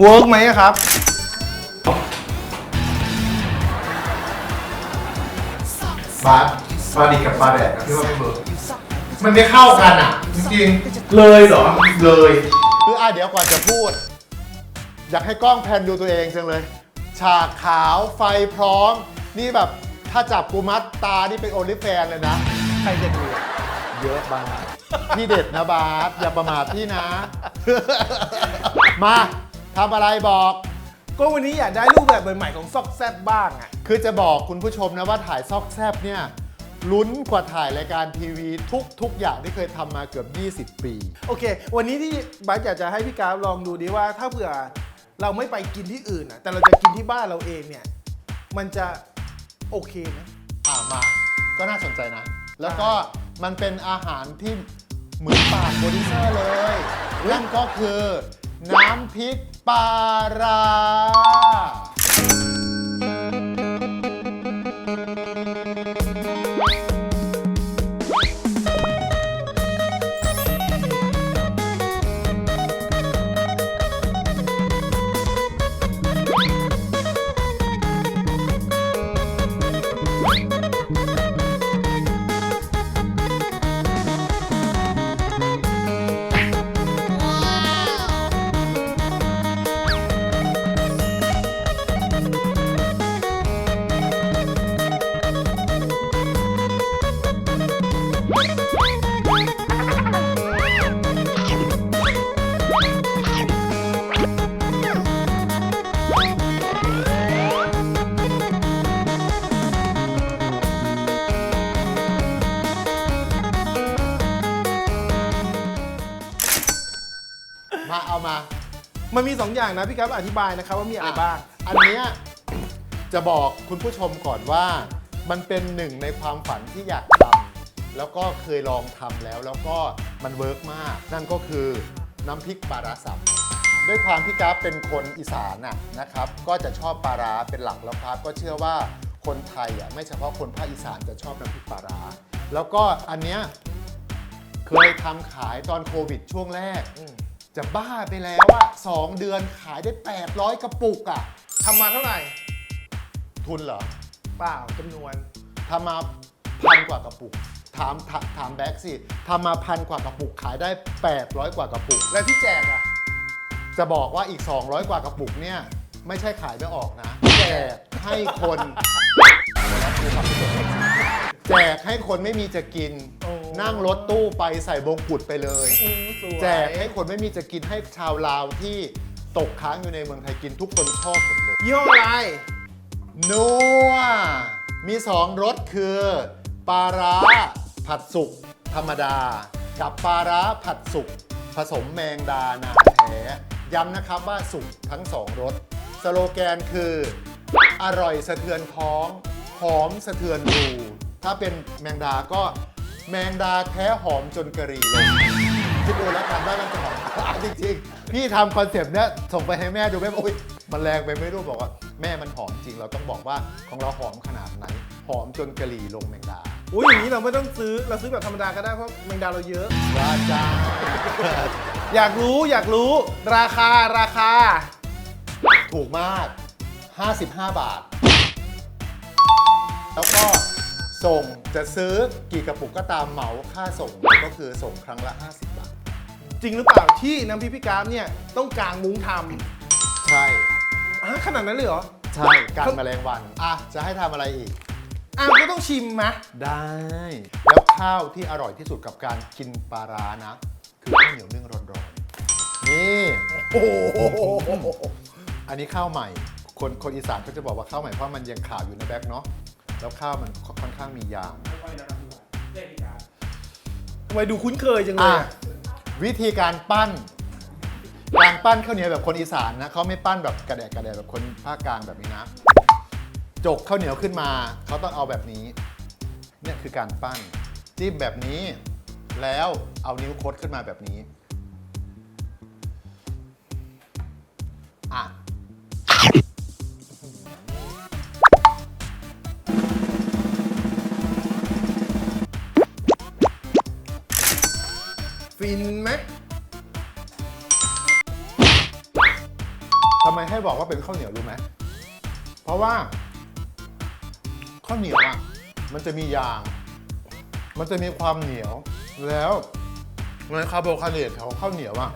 เวิร์กไหมอะครับ บาสปลาดิบกับปลาแดดนะพี่ว่าไม่เวิร์กมันไม่เข้ากันอะ จริงเลยเหรอ ๆ เลย คืออะเดี๋ยวก่อนจะพูด อยากให้กล้องแพนดูตัวเองจังเลย ฉากขาวไฟพร้อม นี่แบบถ้าจับกูมัดตานี่เป็นโอลิแฟนเลยนะ ใครจะดูเยอะบาสพี่เด็ดนะบาสอย่าประมาทพี่นะ มา ทำอะไรบอก ก็วันนี้อยากได้รูปแบบใหม่ๆของซอกแซบบ้างอะคือจะบอกคุณผู้ชมนะว่าถ่ายซอกแซบเนี่ยลุ้นกว่าถ่ายรายการทีวีทุกทุกอย่างที่เคยทำมาเกือบ 20 ปี โอเค วันนี้ที่บัสอยากจะให้พี่กราฟลองดูดิว่าถ้าเผื่อเราไม่ไปกินที่อื่นอะแต่เราจะกินที่บ้านเราเองเนี่ย มันจะโอเคไหม อ่ามาก็น่าสนใจนะ แล้วก็มันเป็นอาหารที่เหมือนปากโปรดิวเซอร์เลยนั่นก็คือ น้ำพริกปลาร้า มี 2 อย่างนะพี่กราฟอธิบายนะครับว่ามีอะไรบ้าง อันเนี้ยจะบอกคุณผู้ชมก่อนว่า มันเป็นหนึ่งในความฝันที่อยากทำแล้วก็เคยลองทำแล้วแล้วก็มันเวิร์กมาก นั่นก็คือน้ำพริกปลาร้าสับด้วยความที่กราฟเป็นคนอีสานน่ะนะครับ ก็จะชอบปลาร้าเป็นหลักแล้วครับ ก็เชื่อว่าคนไทยอะไม่เฉพาะคนภาคอีสานจะชอบน้ำพริกปลาร้าแล้วก็อันเนี้ยเคยทำขายตอนโควิดช่วงแรก จะบ้าไปแล้วอะสองเดือนขายได้ 800 กระปุกอะทำมาเท่าไหร่ ทุนเหรอเปล่าจำนวนทำมาพันกว่ากระปุก ถามถามถามแบ็กสิทำมาพันกว่ากระปุกขายได้ 800 กว่ากระปุก และที่แจกอะจะบอกว่าอีก 200 กว่ากระปุกเนี่ย ไม่ใช่ขายไม่ออกนะ แจกให้คนแจกให้คนไม่มีจะกิน นั่งรถตู้ไปใส่บงกุฎไปเลยอืมสวยแจกให้คนไม่มีจะกินให้ชาวลาวที่ตกค้างอยู่ในเมืองไทยกินทุกคนชอบหมดเลยยี่ห้ออะไรนัวมีสองรสคือปลาร้าผัดสุกธรรมดา กับปลาร้าผัดสุกผสมแมงดานาแท้ย้ำนะครับว่าสุกทั้งสองรสสโลแกนคือ อร่อยสะเทือนท้อง หอมสะเทือนรู ถ้าเป็นแมงดาก็แมงดาแท้หอมจนกระรีลงคิดดูแล้วกันว่ามันจะหอมอะจริงๆ พี่ทำคอนเซปต์เนี้ยส่งไปให้แม่ดูแม่บอกโอ๊ยมันแรงไปไม่รู้บอกว่าแม่มันหอมจริง เราต้องบอกว่าของเราหอมขนาดไหนหอมจนกะหรี่ลงแมงดาอุ้ยอย่างนี้เราไม่ต้องซื้อเราซื้อแบบธรรมดาก็ได้เพราะแมงดาเราเยอะราจาอยากรู้อยากรู้ราคาราคา ถูกมาก 55 บาท แล้วก็ ส่งจะซื้อกี่กระปุกก็ตามเหมาค่าส่งก็คือส่งครั้งละ 50 บาท จริงหรือเปล่าที่น้ำพริกพี่กราฟเนี่ยต้องกางมุ้งทใช่ำอะขนาดนั้นเลยเหรอ ใช่การแมลงวัน อะ จะให้ทำอะไรอีก อะก็ต้องชิมมะได้ แล้วข้าวที่อร่อยที่สุดกับการกินปลาร้านะ คือข้าวเหนียวนึ่งร้อนๆนี่ โอ้โหอันนี้ข้าวใหม่ คนคนอีสานก็จะบอกว่าข้าวใหม่เพราะมันยังขาวอยู่ในแบ็คเนาะ แล้วข้าวมันค่อนข้างมียางทำไมดูคุ้นเคยจังเลยอะอะวิธีการปั้น การปั้นข้าวเหนียวแบบคนอีสานนะเขาไม่ปั้นแบบกระแดกกระแดกแบบคนภาคกลางแบบนี้นะ จกข้าวเหนียวขึ้นมาเขาต้องเอาแบบนี้ เนี่ยคือการปั้นจิ้มแบบนี้ แล้วเอานิ้วคดขึ้นมาแบบนี้อะ ฟินไหมทำไมให้บอกว่าเป็นข้าวเหนียวรู้ไหม เพราะว่า ข้าวเหนียวอะ มันจะมียาง มันจะมีความเหนียว แล้วในคาร์โบไฮเดรตของข้าวเหนียวอะ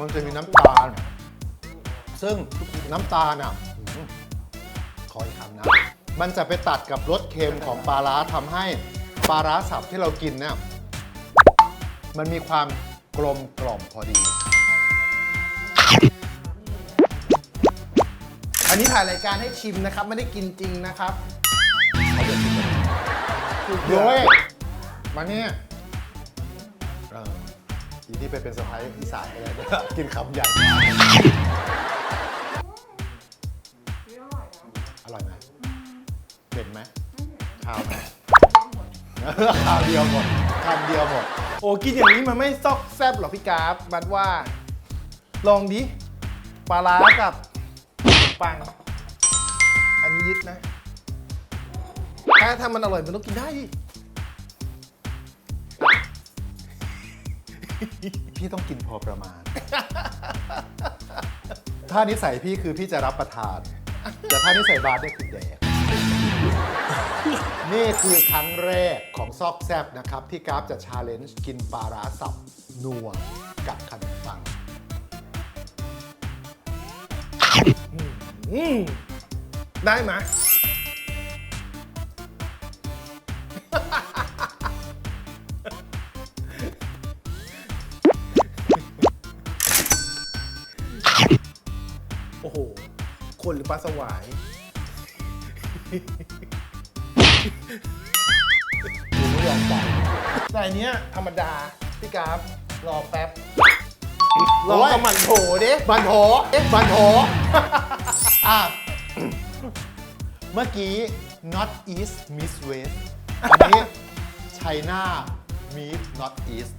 มันจะมีน้ำตาล ซึ่งน้ำตาลอะอืมขออีกคำนะ มันจะไปตัดกับรสเค็มของปลาร้าทำให้ปลาร้าสับที่เรากินเนี่ย มันมีความกลมกล่อมพอดี อันนี้ถ่ายรายการให้ชิมนะครับ ไม่ได้กินจริงนะครับโย้ยมาเนี่ยเอออีนี่ไปเป็นสะพ้ายอีสานไปเลยกินคำใหญ่ อร่อยไหมเผ็ดไหมข้าวไหม ข้าวเดียวหมดคำเดียวหมด โอ้กินอย่างนี้มันไม่ซอกแซบหรอกพี่กราฟบัดว่า ลองดิ ปลาร้ากับขนมปัง อันนี้ยึดนะ ถ้าถ้ามันอร่อยมันต้องกินได้ดิพี่ต้องกินพอประมาณ ถ้านิสัยพี่คือพี่จะรับประทาน แต่ถ้านิสัยบาสเนี่ยคือแดก นี่คือครั้งแรกของซอกแซบนะครับ ที่กราฟจะชาเลนจ์กินปลาร้าสับนัวกับขนมปังอืมได้ไหม โอ้โห คนหรือปลาสวาย กูไม่ยอมจ่ายแต่อันเนี้ยธรรมดา พี่กราฟรอแป๊บรโอ้อยกับมันโถดิบันโถบันโถอะ เมื่อกี้ not east miss west อันนี้ China meet not east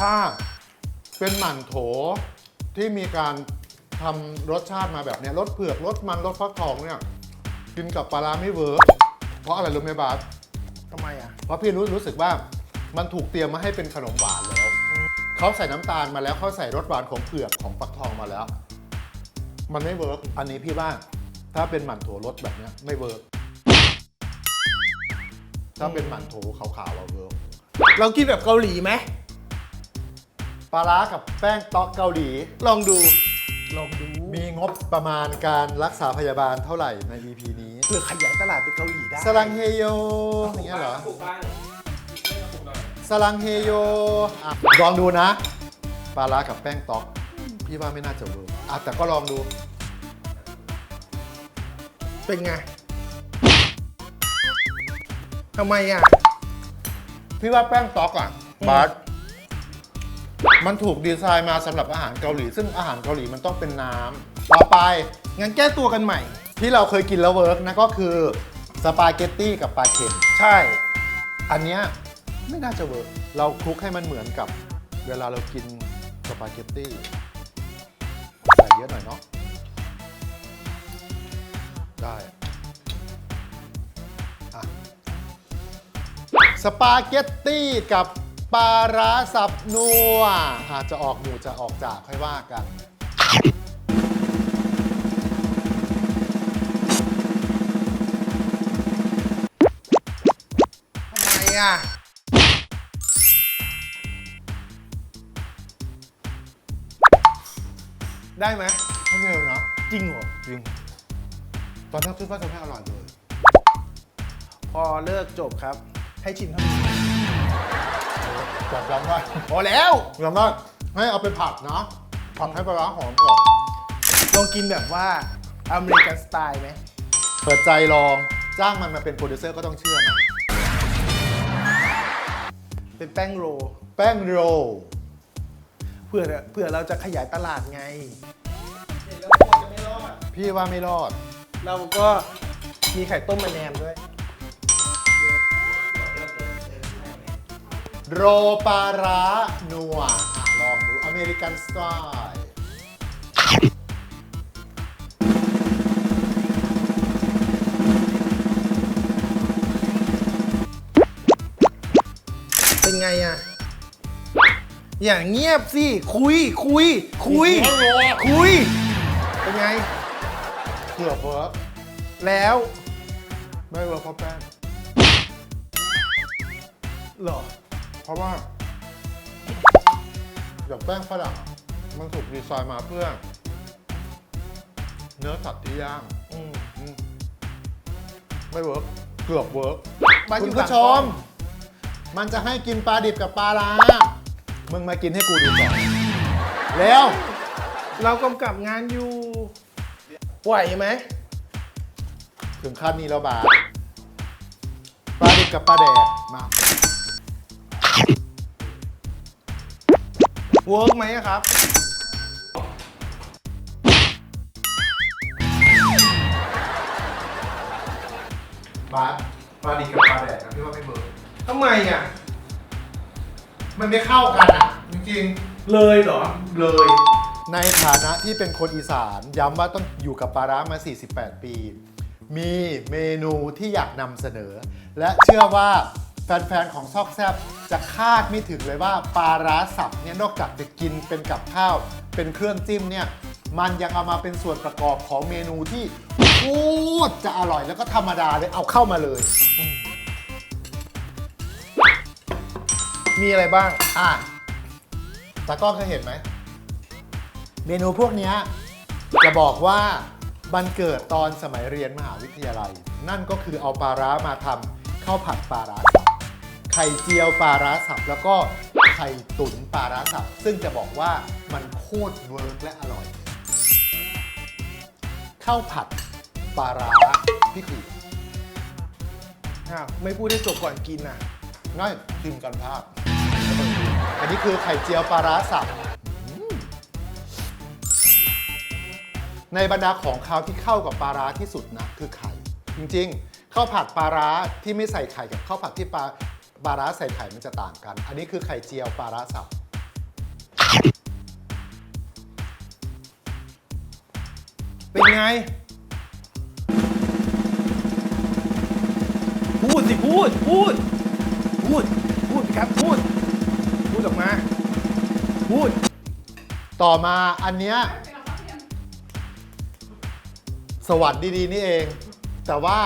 ถ้าเป็นหมั่นโถที่มีการทำรสชาติมาแบบเนี้ยรสเผือกรสมันรสฟักทองเนี่ยกินกับปลาร้าไม่เวิร์กเพราะอะไรรู้ไหมบาสทำไมอะ เพราะพี่รู้รู้สึกว่ามันถูกเตรียมมาให้เป็นขนมหวานแล้วเขาใส่น้ำตาลมาแล้วเขาใส่รสหวานของเผือกของฟักทองมาแล้ว มันไม่เวิร์กอันนี้พี่ว่าถ้าเป็นหมั่นโถรสแบบเนี้ยไม่เวิร์กถ้าเป็นหมั่นโถขาวๆอะเวิร์กเรากินแบบเกาหลีไหม ปลาร้ากับแป้งต๊อกเกาหลี ลองดู ลองดู มีงบประมาณการรักษาพยาบาลเท่าไหร่ใน EP นี้เพื่อขยายตลาดไปเกาหลีได้สลังเฮโยอย่างเงี้ยเหรอ ปลูกบ้างอีกเรื่องปลูกหน่อยสลังเฮโยอะลองดูนะ ปลาร้ากับแป้งต๊อก พี่ว่าไม่น่าจะเวิร์กอะแต่ก็ลองดู เป็นไงทำไมอะ พี่ว่าแป้งต๊อกอะบาส มันถูกดีไซน์มาสำหรับอาหารเกาหลี ซึ่งอาหารเกาหลีมันต้องเป็นน้ำต่อไป งั้นแก้ตัวกันใหม่ ที่เราเคยกินแล้วเวิร์กนะก็คือสปาเกตตี้กับปลาเค็ม ใช่ อันเนี้ยไม่น่าจะเวิร์กเราคลุกให้มันเหมือนกับเวลาเรากินสปาเกตตี้ใส่เยอะหน่อยเนาะได้อะสปาเกตตี้กับ ปลาร้าสับนัวอาจจะออกหมูจะออกจากค่อยว่ากัน ทำไมอะ ได้ไหมไม่เร็วเนาะจริงเหรอ จริง ตอนนั้นคิดว่าจะไม่อร่อยเลย พอเลิกจบครับ ให้ชิมเท่านี้ จำจำได้พอแล้วจำได้ให้เอาไปผัดนะ ผัดให้ปลาร้าหอมก่อนลองกินแบบว่าอเมริกันสไตล์ไหมเปิดใจลองจ้างมันมาเป็นโปรดิวเซอร์ก็ต้องเชื่อมันเป็นแป้งโรลแป้งโรลเผื่อเผื่อเราจะขยายตลาดไงเห็นแล้วกลัวจะไม่รอดพี่ว่าไม่รอด เราก็มีไข่ต้มมาแนมด้วย โรปาร้านัวลองดูอเมริกันสไตล์เป็นไงอะอย่าเงียบสิ คุย คุย คุย คุย เป็นไง เกือบเวิร์แล้ว ไม่เวิร์เพราะแป้งหรอ ราะว่าอย่างแป้งฝรั่งอะมันถูกดีไซน์มาเพื่อ เนื้อสัตว์ที่ย่างอืมอืมไม่เวิร์กเกือบเวิร์กมาอยู่คุณผู้ชม มันจะให้กินปลาดิบกับปลาล้ามึงมากินให้กูดูก่อนแล้วเรากำกับงานอยู่ไหวไหมถึงขั้นนี้แล้วบาสปลาดิบกับปลาแดกมา เวิร์กไหมอะครับ บาสปลาดิบกับปลาแดกนะพี่ว่าไม่เวิร์กทำไมอะ มันไม่เข้ากันอะ จริงๆเลยเหรอเลย ในฐานะที่เป็นคนอีสานย้ำว่าต้องอยู่กับปลาร้ามา 48 ปี มีเมนูที่อยากนำเสนอ และเชื่อว่า แฟนๆ ของซอกแซบจะคาดไม่ถึงเลยว่าปลาร้าสับเนี่ยนอกจากจะกินเป็นกับข้าว เป็นเครื่องจิ้มเนี่ยมันยังเอามาเป็นส่วนประกอบของเมนูที่โคตรจะอร่อยแล้วก็ธรรมดาเลยเอาเข้ามาเลย มีอะไรบ้าง อะตากล้องเคยเห็นไหม เมนูพวกเนี้ยจะบอกว่ามันเกิดตอนสมัยเรียนมหาวิทยาลัย นั่นก็คือเอาปลาร้ามาทำข้าวผัดปลาร้า ไข่เจียวปลาร้าสับ แล้วก็ไข่ตุ๋นปลาร้าสับ ซึ่งจะบอกว่ามันโคตรเวิร์กและอร่อย ข้าวผัดปลาร้าพี่ขีอ้าวไม่พูดให้จบก่อนกินอะง่ายกินกันภาพ อันนี้คือไข่เจียวปลาร้าสับ ในบรรดาของคาวที่เข้ากับปลาร้าที่สุดนะ คือไข่ จริงๆข้าวผัดปลาร้าที่ไม่ใส่ไข่กับข้าวผัดที่ปลา ปลาร้าใส่ไข่มันจะต่างกัน อันนี้คือไข่เจียวปลาร้าสับ เป็นไง พูดสิพูด พูด พูด พูดสิครับพูด พูดออกมา พูด ต่อมาอันเนี้ยสวัสดีดีๆนี่เอง แต่ว่า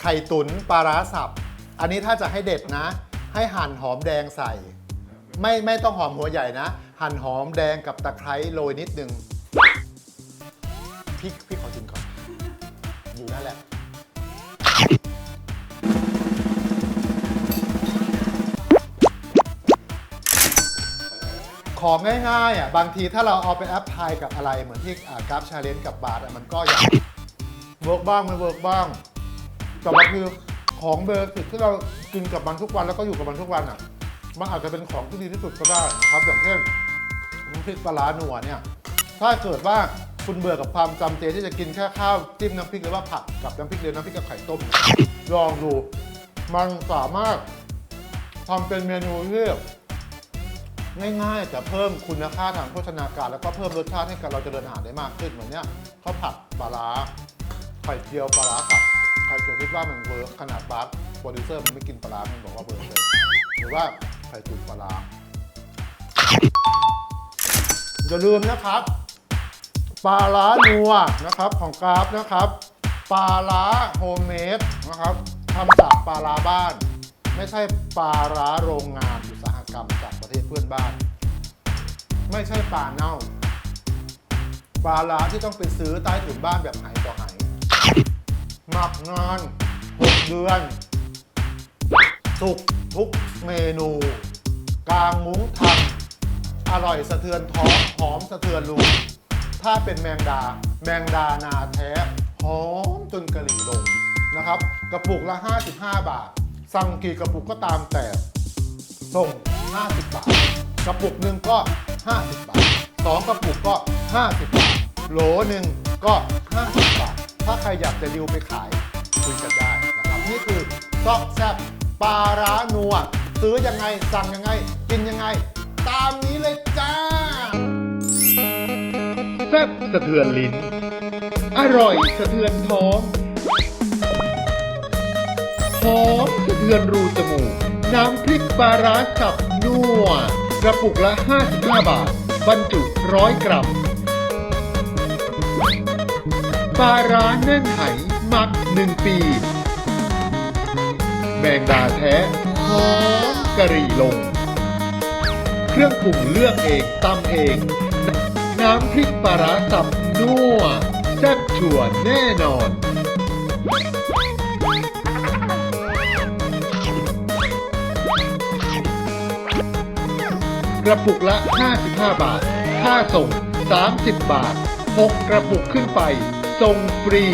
ไข่ตุ๋นปลาร้าสับ อันนี้ถ้าจะให้เด็ดนะ ให้หั่นหอมแดงใส่ ไม่ไม่ต้องหอมหัวใหญ่นะ หั่นหอมแดงกับตะไคร้โรยนิดนึงพี่พี่ขอกินก่อน อยู่นั่นแหละ ของง่ายๆอะบางทีถ้าเราเอาไปแอปพลายกับอะไรเหมือนที่กราฟชาเลนจ์กับบาร์มันก็อย่างเวิร์กบ้างไม่เวิร์กบ้างแต่ว่าคือ ของเบสิกที่เรากินกับมันทุกวันแล้วก็อยู่กับมันทุกวันอะ มันอาจจะเป็นของที่ดีที่สุดก็ได้นะครับ อย่างเช่นน้ำพริกปลาร้าหนัวเนี่ย ถ้าเกิดว่าคุณเบื่อกับความจำเจที่จะกินแค่ข้าวจิ้มน้ำพริกหรือว่าผักกับน้ำพริกเดียวน้ำพริกกับไข่ต้มลองดู มันสามารถทำเป็นเมนูที่ง่ายๆแต่เพิ่มคุณค่าทางโภชนาการ แล้วก็เพิ่มรสชาติให้กับเราเจริญอาหารได้มากขึ้นเหมือนเนี้ยข้าวผัดปลาร้าไข่เจียวปลาร้าสับ ใครเกิดคิดว่ามันเวิร์กขนาดบาสโปรดิวเซอร์มันไม่กินปลาร้ามันบอกว่าเวิร์กเลยหรือว่าไข่ตุ๋นปลาร้าอย่าลืมนะครับ ปลาร้านัวนะครับของกราฟนะครับ ปลาร้าโฮมเมดนะครับทำจากปลาร้าบ้าน ไม่ใช่ปลาร้าโรงงานอุตสาหกรรมจากประเทศเพื่อนบ้าน ไม่ใช่ปลาเน่า ปลาร้าที่ต้องไปซื้อใต้ถุนบ้านแบบไหต่อไห หมักงาน6เดือน สุกทุกเมนู กลางมุ้งทำอร่อยสะเทือนท้องหอมสะเทือนรูถ้าเป็นแมงดา แมงดานาแท้หอมจนกะหรี่ลงนะครับ กระปุกละ 55 บาท สั่งกี่กระปุกก็ตามแต่ส่ง 50 บาท กระปุกหนึ่งก็ 50 บาท2กระปุกก็ 50 บาท โหลหนึ่งก็ 50 บาท ถ้าใครอยากจะดิวไปขายคุยกันได้นะครับ นี่คือซอกแซบปลาร้านัว ซื้อยังไง สั่งยังไง กินยังไง ตามนี้เลยจ้า แซบสะเทือนลิ้น อร่อยสะเทือนท้องหอมสะเทือนรูจมูก น้ำพริกปลาร้าสับนัว กระปุกละ 55 บาท บรรจุร้อยกรัม ปลาร้าแน่นไหหมัก1ปี แมงดาแท้หอมกะหรี่ลง เครื่องปรุงเลือกเองตำเอง น้ำพริกปลาร้าสับนัวแซ่บชัวแน่นอน กระปุกละ 55 บาท ค่าส่ง 30 บาท 6 กระปุกขึ้นไป ส่งฟรี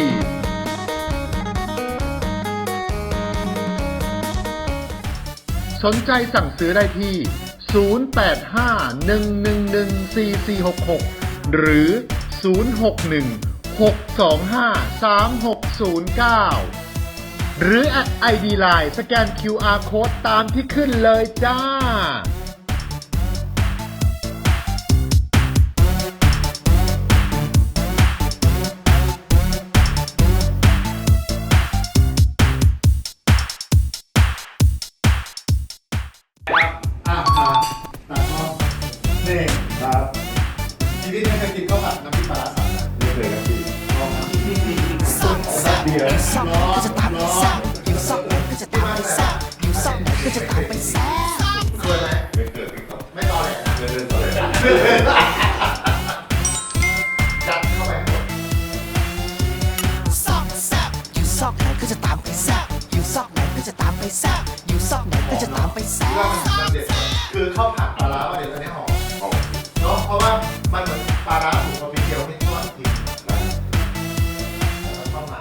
สนใจสั่งซื้อได้ที่ 0851114466 หรือ 061-625-3609หรือแอด ID Line สแกน QR Code ตามที่ขึ้นเลยจ้า ไปซอกก็จะตามไปซะอยู่ซอกไหนก็จะตามไปซะอยู่ซอกไหนก็จะตามไปซ่บคือไงไม่ต่อเลยไม่ต่อเลยจัดเข้าไปซอกซะอยู่ซอกไหนก็จะตามไปซะอยู่ซอกไหนก็จะตามไปแซะอยู่ซอกไหนก็จะตามไปซะคือเข้าผักปลาร้าปรเดี๋ยวตอนนี้หอม